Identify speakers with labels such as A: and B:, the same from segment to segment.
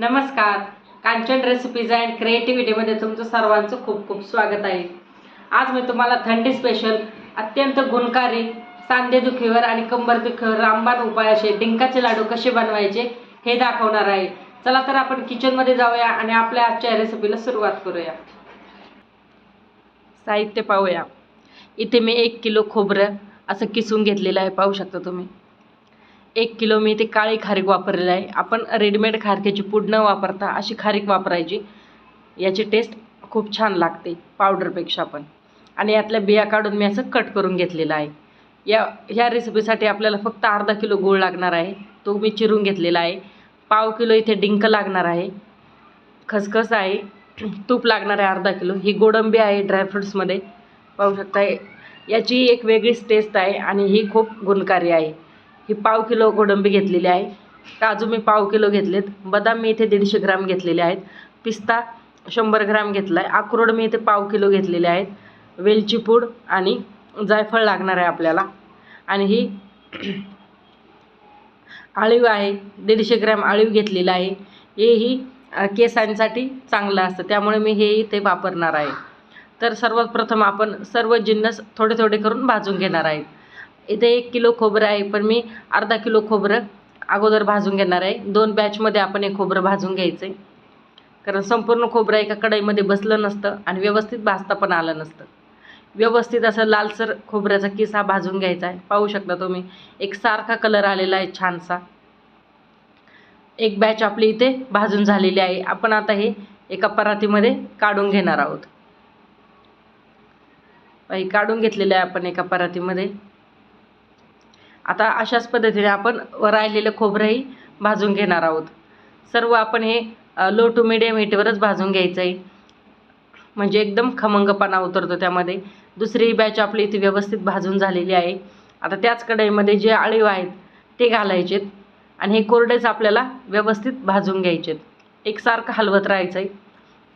A: नमस्कार. Kanchan recipes and क्रिएटिव्हिटीमध्ये तुमचं सर्वांचं खूप खूप स्वागत आहे. आज मी तुम्हाला थंडी स्पेशल अत्यंत गुणकारी सांधेदुखीवर आणि कंबरदुखीवर रामबाण उपाय असे डिंकाचे लाडू कसे बनवायचे हे दाखवणार आहे. चला तर आपण किचनमध्ये जाऊया आणि आपल्या आजच्या रेसिपीला सुरुवात करूया. साहित्य पाहूया. इथे मी एक किलो खोबरं असं किसून घेतलेलं आहे पाहू शकता तुम्ही. एक किलो मी ते काळी खारीक वापरलेलं आहे. आपण रेडीमेड खारक्याची पूड न वापरता अशी खारीक वापरायची. याची टेस्ट खूप छान लागते पावडरपेक्षा पण. आणि यातल्या बिया काढून मी असं कट करून घेतलेलं आहे. या ह्या रेसिपीसाठी आपल्याला फक्त अर्धा किलो गूळ लागणार आहे. तो मी चिरून घेतलेला आहे. पाव किलो इथे डिंक लागणार आहे. खसखस आहे. तूप लागणार आहे अर्धा किलो. ही गोडंबी आहे ड्रायफ्रुट्समध्ये पाहू शकता याची एक वेगळीच टेस्ट आहे आणि ही खूप गुणकारी आहे. ही पाव किलो कोडंबी घेतलेली आहे. काजू मी पाव किलो घेतलेत. बदाम मी इथे दीडशे ग्राम घेतलेले आहेत. पिस्ता शंभर ग्राम घेतला आहे अक्रोड मी इथे पाव किलो घेतलेले आहेत. वेलची पूड आणि जायफळ लागणार आहे आपल्याला. आणि ही आळीव आहे. दीडशे ग्रॅम आळीव घेतलेला आहे. हे ही केसांसाठी चांगलं असतं. त्यामुळे मी हे इथे वापरणार आहे. तर सर्वात प्रथम आपण सर्व जिन्नस थोडे थोडे करून भाजून घेणार आहेत. इथे एक किलो खोबरं आहे पण मी अर्धा किलो खोबरं अगोदर भाजून घेणार आहे. दोन बॅचमध्ये आपण हे खोबरं भाजून घ्यायचं आहे कारण संपूर्ण खोबरं एका कढईमध्ये बसलं नसतं आणि व्यवस्थित भाजता पण आलं नसतं. व्यवस्थित असं लालसर खोबऱ्याचा किसा भाजून घ्यायचा आहे. पाहू शकता तुम्ही एक सारखा कलर आलेला आहे छानसा. एक बॅच आपली इथे भाजून झालेली आहे. आपण आता हे एका परातीमध्ये काढून घेणार आहोत. काढून घेतलेलं आहे आपण एका परातीमध्ये. आता अशाच पद्धतीने आपण राहिलेलं खोबरंही भाजून घेणार आहोत. सर्व आपण हे लो टू मिडियम हीटवरच भाजून घ्यायचं आहे म्हणजे एकदम खमंगपणा उतरतो त्यामध्ये. दुसरी बॅच आपली इथे व्यवस्थित भाजून झालेली आहे. आता त्याच कढईमध्ये जे आळीव आहेत ते घालायचेत. आणि हे कोरडेच आपल्याला व्यवस्थित भाजून घ्यायचेत. एकसारखं हलवत राहायचं आहे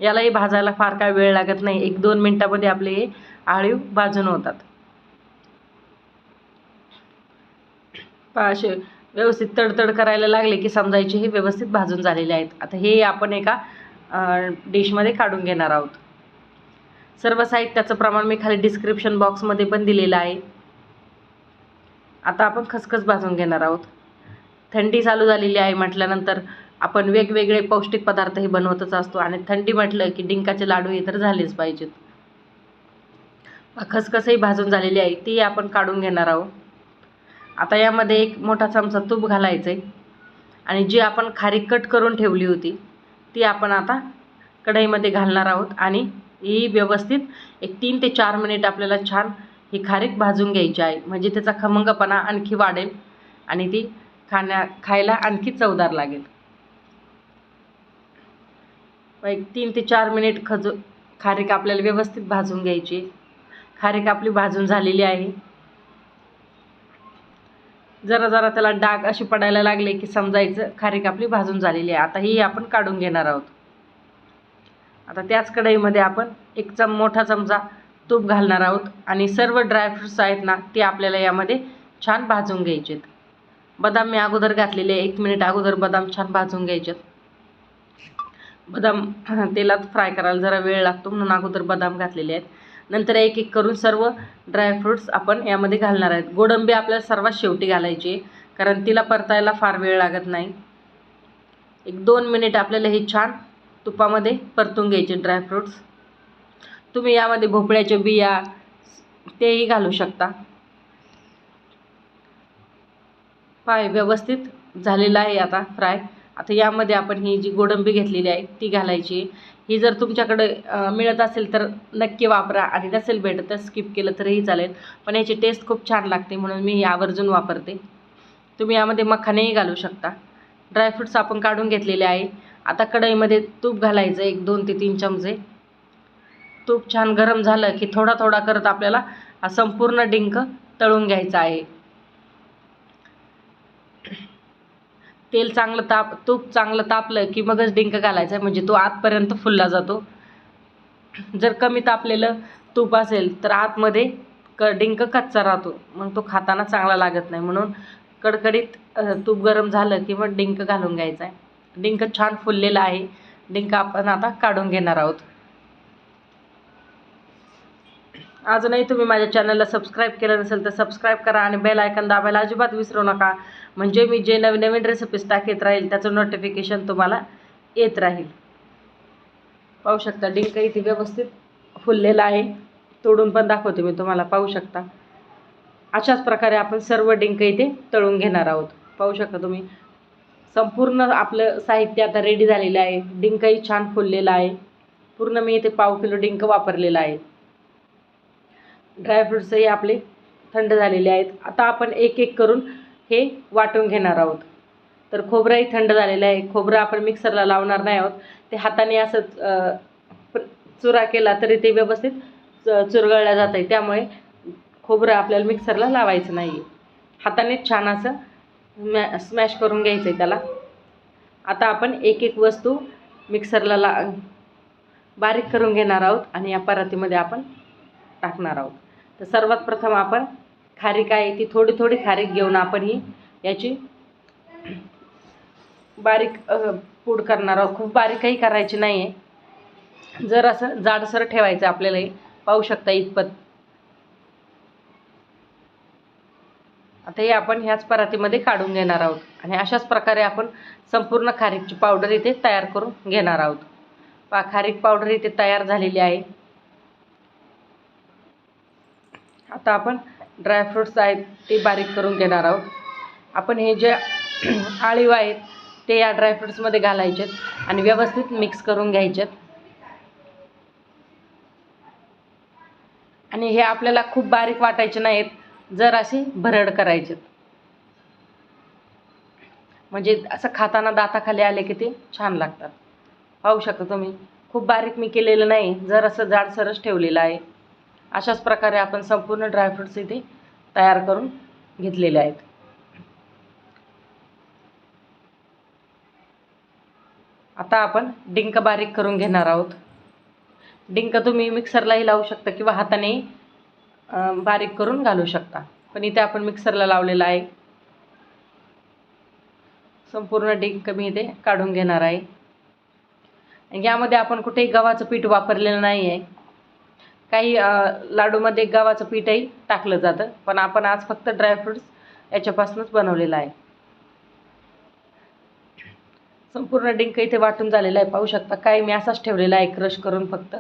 A: यालाही भाजायला फार काय वेळ लागत नाही. एक दोन मिनटामध्ये आपले हे आळीव भाजून होतात. पहा असे व्यवस्थित तडतड करायला लागले की समजायचे हे व्यवस्थित भाजून झालेले आहेत. आता हे आपण एका डिशमध्ये काढून घेणार आहोत. सर्व साहित्याचं प्रमाण मी खाली डिस्क्रिप्शन बॉक्समध्ये पण दिलेलं आहे. आता आपण खसखस भाजून घेणार आहोत. थंडी चालू झालेली आहे म्हटल्यानंतर आपण वेगवेगळे पौष्टिक पदार्थही बनवतच असतो आणि थंडी म्हटलं की डिंकाचे लाडू हे तर झालेच पाहिजेत. खसखसही भाजून झालेली आहे ती आपण काढून घेणार आहोत. आता यामध्ये एक मोठा चमचा तूप घालायचं आहे आणि जी आपण खारीक कट करून ठेवली होती ती आपण आता कढईमध्ये घालणार आहोत. आणि ही व्यवस्थित एक तीन ते चार मिनिट आपल्याला छान ही खारीक भाजून घ्यायची आहे. म्हणजे त्याचा खमंगपणा आणखी वाढेल आणि ती खाण्या खायला आणखी चवदार लागेल. एक तीन ते चार मिनिट खजू खारीक आपल्याला व्यवस्थित भाजून घ्यायची खारीक आपली भाजून झालेली आहे. जरा जरा त्याला डाग असे पडायला लागले की समजायचं खारीक आपली भाजून झालेली आहे. आता ही आपण काढून घेणार आहोत. आता त्याच कढईमध्ये आपण एक चम मोठा चमचा तूप घालणार आहोत आणि सर्व ड्रायफ्रुट्स आहेत ना ते आपल्याला यामध्ये छान भाजून घ्यायचेत. बदाम मी अगोदर घातलेले एक मिनिट अगोदर बदाम छान भाजून घ्यायचेत. बदाम तेलात फ्राय करायला जरा वेळ लागतो म्हणून अगोदर बदाम घातलेले आहेत. नंतर एक एक करून सर्व ड्रायफ्रूट्स आपण यामध्ये घालणार आहेत. गोडंबी आपल्याला सर्वात शेवटी घालायची कारण तिला परतायला फार वेळ लागत नाही. एक दोन मिनिट आपल्याला हे छान तुपामध्ये परतून घ्यायचे ड्रायफ्रूट्स तुम्ही यामध्ये भोपळ्याच्या बिया तेही घालू शकता. पाय व्यवस्थित झालेलं आहे आता फ्राय आता यामध्ये आपण ही जी गोडंबी घेतलेली आहे ती घालायची. ही जर तुमच्याकडे मिळत असेल तर नक्की वापरा. आणि नसेल भेटत तर स्किप केलं तरीही चालेल. पण याची टेस्ट खूप छान लागते म्हणून मी ही आवर्जून वापरते. तुम्ही यामध्ये मखानेही घालू शकता. ड्रायफ्रूट्स आपण काढून घेतलेले आहे. आता कढईमध्ये तूप घालायचं एक दोन ते तीन चमचे. तूप छान गरम झालं की थोडा थोडा करत आपल्याला हा संपूर्ण डिंक तळून घ्यायचा आहे. तेल चांगलं ताप तूप चांगलं तापलं की मगच डिंक घालायचा आहे. म्हणजे तो आतपर्यंत फुलला जातो. जर कमी तापलेलं तूप असेल तर आतमध्ये क डिंक कच्चा राहतो. मग तो खाताना चांगला लागत नाही. म्हणून कडकडीत तूप गरम झालं की मग डिंक घालून घ्यायचा आहे. डिंक छान फुललेला आहे. डिंक आपण आता काढून घेणार आहोत. अजूनही तुम्ही माझ्या चॅनलला सबस्क्राईब केलं नसेल तर सबस्क्राईब करा आणि बेल आयकन दाबायला अजिबात विसरू नका. म्हणजे मी जे नवीन नवीन रेसिपीज टाकत राहील त्याचं नोटिफिकेशन तुम्हाला येत राहील. पाहू शकता डिंक इथे व्यवस्थित फुललेला आहे. तोडून पण दाखवते मी तुम्हाला पाहू शकता. अशाच प्रकारे आपण सर्व डिंक इथे तळून घेणार आहोत. पाहू शकता तुम्ही. संपूर्ण आपलं साहित्य आता रेडी झालेलं आहे. डिंकही छान फुललेला आहे. पूर्ण मी इथे पाव किलो डिंक वापरलेला आहे. ड्रायफ्रुट्सही आपले थंड झालेले आहेत. आता आपण एक एक करून हे वाटून घेणार आहोत. तर खोबरंही थंड झालेलं आहे. खोबरं आपण मिक्सरला लावणार नाही आहोत. ते हाताने असं चुरा केला तरी ते व्यवस्थित च- चुरगळल्या जात आहे. त्यामुळे खोबरं आपल्याला मिक्सरला लावायचं नाही आहे हाताने छान असं मॅ स्मॅश करून घ्यायचं आहे त्याला. आता आपण एक एक वस्तू मिक्सरला ला बारीक करून घेणार आहोत आणि या परातीमध्ये आपण टाकणार आहोत. तर सर्वात प्रथम आपण खारीक आहे ती थोडी थोडी खारीक घेऊन आपण ही याची बारीक पूड करणार आहोत. खूप बारीकही करायची नाही आहे जर असं जाडसर ठेवायचं आपल्याला पाहू शकता इतपत. आता हे आपण ह्याच परातीमध्ये काढून घेणार आहोत. आणि अशाच प्रकारे आपण संपूर्ण खारीकची पावडर इथे तयार करून घेणार आहोत. पा खारीक पावडर इथे तयार झालेली आहे. आता आपण ड्रायफ्रुट्स आहेत ते बारीक करून घेणार आहोत. आपण हे जे आळीव आहेत ते या ड्रायफ्रुट्समध्ये घालायचेत आणि व्यवस्थित मिक्स करून घ्यायचेत. आणि हे आपल्याला खूप बारीक वाटायचे नाहीत जर असे भरड करायचेत. म्हणजे असं खाताना दाताखाली आले की ते छान लागतात. पाहू शकता तुम्ही खूप बारीक मी केलेलं नाही जर असं जाडसरच ठेवलेलं आहे. अशाच प्रकारे आपण संपूर्ण ड्रायफ्रूट्स इथे तयार करून घेतलेले आहेत. आता आपण डिंक बारीक करून घेणार आहोत. डिंक तुम्ही मिक्सरलाही लावू शकता किंवा हाताने बारीक करून घालू शकता. पण इथे आपण मिक्सरला लावलेला आहे. संपूर्ण डिंक मी इथे काढून घेणार आहे. यामध्ये आपण कुठेही गव्हाचं पीठ वापरलेलं नाही आहे काही लाडूमध्ये गव्हाचं पीठही टाकलं जातं. पण आपण आज फक्त ड्रायफ्रूट्स याच्यापासूनच बनवलेलं आहे. संपूर्ण डिंक इथे वाटून झालेला आहे. पाहू शकता काही मी असाच ठेवलेला आहे. क्रश करून फक्त.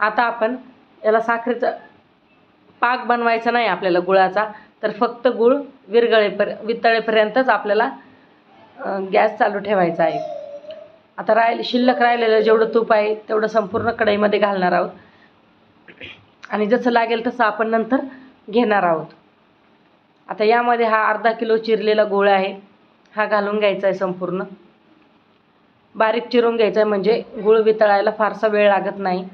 A: आता आपण याला साखरेचा पाक बनवायचा नाही आपल्याला गुळाचा. तर फक्त गुळ विरगळेपर वितळेपर्यंतच आपल्याला गॅस चालू ठेवायचा आहे. आता राहिले शिल्लक राहिलेलं जेवढं तूप आहे तेवढं संपूर्ण कढईमध्ये घालणार आहोत. आणि जसं लागेल तसं आपण नंतर घेणार आहोत. आता यामध्ये हा अर्धा किलो चिरलेला गोळ आहे. हा घालून घ्यायचा आहे संपूर्ण. बारीक चिरून घ्यायचा आहे म्हणजे गुळ वितळायला फारसा वेळ लागत नाही.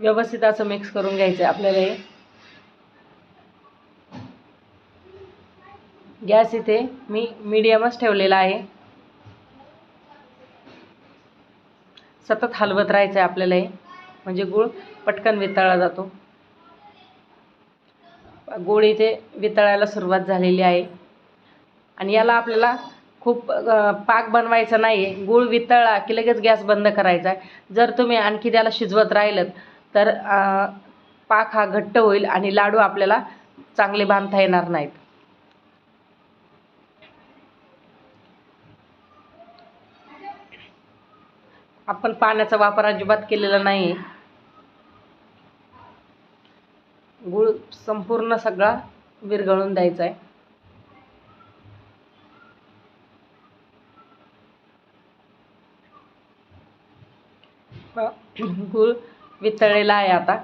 A: व्यवस्थित असं मिक्स करून घ्यायचं आहे आपल्याला हे. गॅस इथे मी मीडियमच ठेवलेला आहे. सतत हलवत राहायचं आहे आपल्याला हे. म्हणजे गूळ पटकन वितळला जातो. गूळ इथे वितळायला सुरुवात झालेली आहे. आणि याला आपल्याला खूप पाक बनवायचा नाही आहे गूळ वितळला की लगेच गॅस बंद करायचा आहे. जर तुम्ही आणखी त्याला शिजवत राहिलं तर पाक हा घट्ट होईल आणि लाडू आपल्याला चांगले बांधता येणार नाहीत. आपण पाण्याचा वापर अजिबात केलेला नाही. गुळ गूळ संपूर्ण सगळा विरघळून द्यायचा आहे. गूळ वितळलेला आहे आता.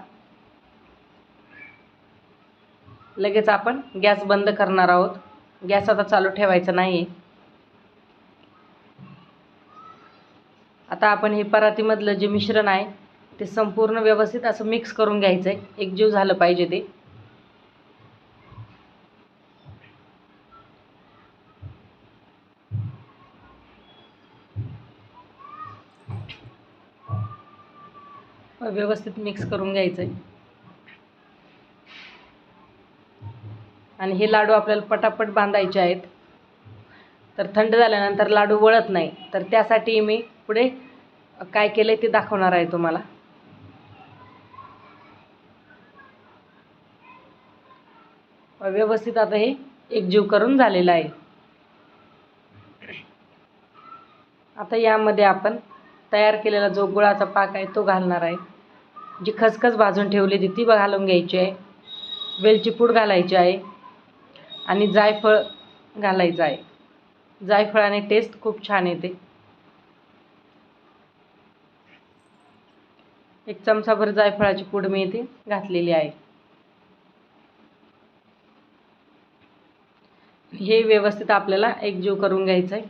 A: लगेच आपण गॅस बंद करणार आहोत. गॅस आता चालू ठेवायचा नाही आता आपण हे परातीमधलं जे मिश्रण आहे ते संपूर्ण व्यवस्थित असं मिक्स करून घ्यायचं आहे एकजीव झालं पाहिजे ते. व्यवस्थित मिक्स करून घ्यायचं आहे आणि हे लाडू आपल्याला पटापट बांधायचे आहेत. तर थंड झाल्यानंतर लाडू वळत नाही. तर त्यासाठी मी पुढे काय केलं ते दाखवणार आहे तुम्हाला. व्यवस्थित आता हे एकजीव करून झालेलं आहे. आता यामध्ये आपण तयार केलेला जो गुळाचा पाक आहे तो घालणार आहे. जी खसखस भाजून ठेवली होती ती घालून घ्यायची आहे. वेलची पूड घालायची आहे. आणि जायफळ घालायचं आहे. जायफळाने टेस्ट खूप छान येते. एक चमचाभर जायफळाची पूड मी इथे घातलेली आहे. हे व्यवस्थित आपल्याला एकजीव करून घ्यायचं आहे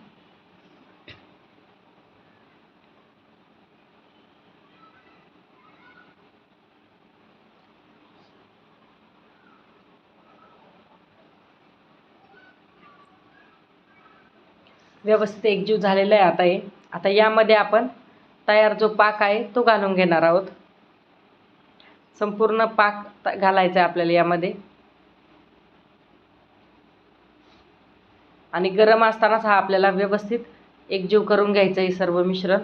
A: व्यवस्थित एकजीव झालेला आहे आता हे. आता यामध्ये आपण तयार जो पाक आहे तो घालून घेणार आहोत. संपूर्ण पाक त- घालायचा आहे आपल्याला यामध्ये. आणि गरम असतानाच हा आपल्याला व्यवस्थित एकजीव करून घ्यायचं आहे सर्व मिश्रण.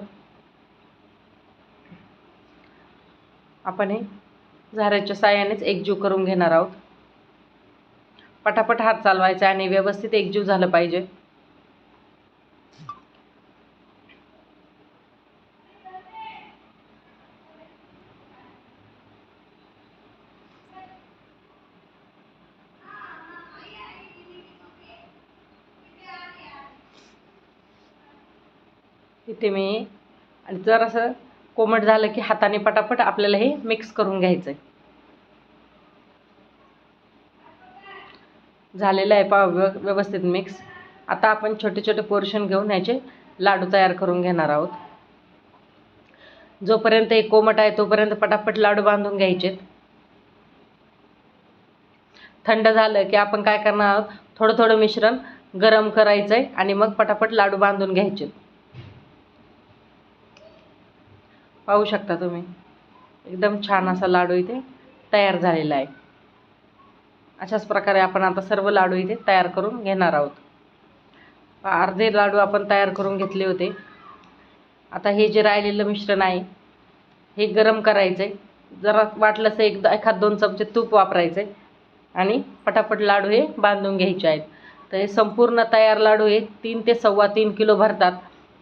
A: आपण हे झाऱ्याच्या साह्यानेच एकजीव करून घेणार आहोत. पटापट हात चालवायचा आणि व्यवस्थित एकजीव झालं पाहिजे. इथे मी. आणि जर असं कोमट झालं की हाताने पटापट आपल्याला हे मिक्स करून घ्यायचं आहे झालेलं आहे पा व्यव व्यवस्थित मिक्स आता आपण छोटे छोटे पोर्शन घेऊन ह्याचे लाडू तयार करून घेणार आहोत. जोपर्यंत हे कोमट आहे तोपर्यंत पटापट लाडू बांधून घ्यायचेत. थंड झालं की आपण काय करणार आहोत? थोडं थोडं मिश्रण गरम करायचं आहे आणि मग पटापट लाडू बांधून घ्यायचे पाहू शकता तुम्ही. एकदम छान असा लाडू इथे तयार झालेला आहे. अशाच प्रकारे आपण आता सर्व लाडू इथे तयार करून घेणार आहोत. अर्धे लाडू आपण तयार करून घेतले होते. आता हे जे राहिलेलं मिश्रण आहे हे गरम करायचं आहे जरा वाटलं असं एखाद दोन चमचे तूप वापरायचं आहे आणि पटापट लाडू हे बांधून घ्यायचे आहेत. तर हे संपूर्ण तयार लाडू हे तीन ते सव्वा तीन किलो भरतात.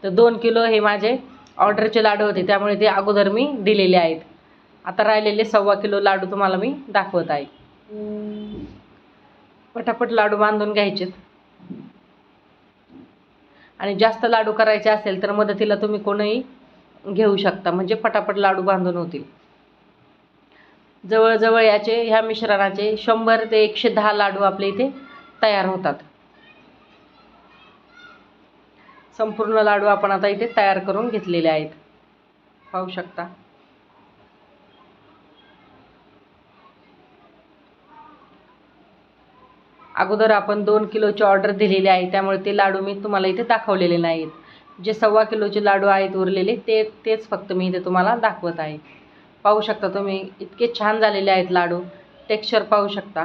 A: तर दोन किलो हे माझे ऑर्डरचे लाडू होते त्यामुळे ते अगोदर मी दिलेले आहेत. आता राहिलेले सव्वा किलो लाडू तुम्हाला मी दाखवत आहे. पटापट लाडू बांधून घ्यायचेत. आणि जास्त लाडू करायचे असेल तर मदतीला तुम्ही कोणीही घेऊ शकता म्हणजे पटापट लाडू बांधून होतील. जवळजवळ याचे ह्या मिश्रणाचे शंभर ते एकशे दहा लाडू आपले इथे तयार होतात. संपूर्ण लाडू आपण आता इथे तयार करून घेतलेले आहेत. पाहू शकता. अगोदर आपण दोन किलोची ऑर्डर दिलेली आहे त्यामुळे ते लाडू मी तुम्हाला इथे दाखवलेले नाहीत. जे सव्वा किलोचे लाडू आहेत उरलेले ते तेच फक्त मी इथे तुम्हाला दाखवत आहे. पाहू शकता तुम्ही इतके छान झालेले आहेत लाडू. टेक्स्चर पाहू शकता.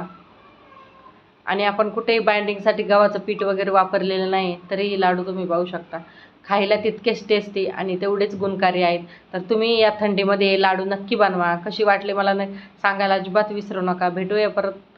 A: आणि आपण कुठेही बाइंडिंगसाठी गव्हाचं पीठ वगैरे वापरलेलं नाही तरीही लाडू तुम्ही पाहू शकता. खायला तितकेच टेस्टी आणि तेवढेच गुणकारी आहेत. तर तुम्ही या थंडीमध्ये लाडू नक्की बनवा. कशी वाटले मला न सांगायला अजिबात विसरू नका. भेटूया परत.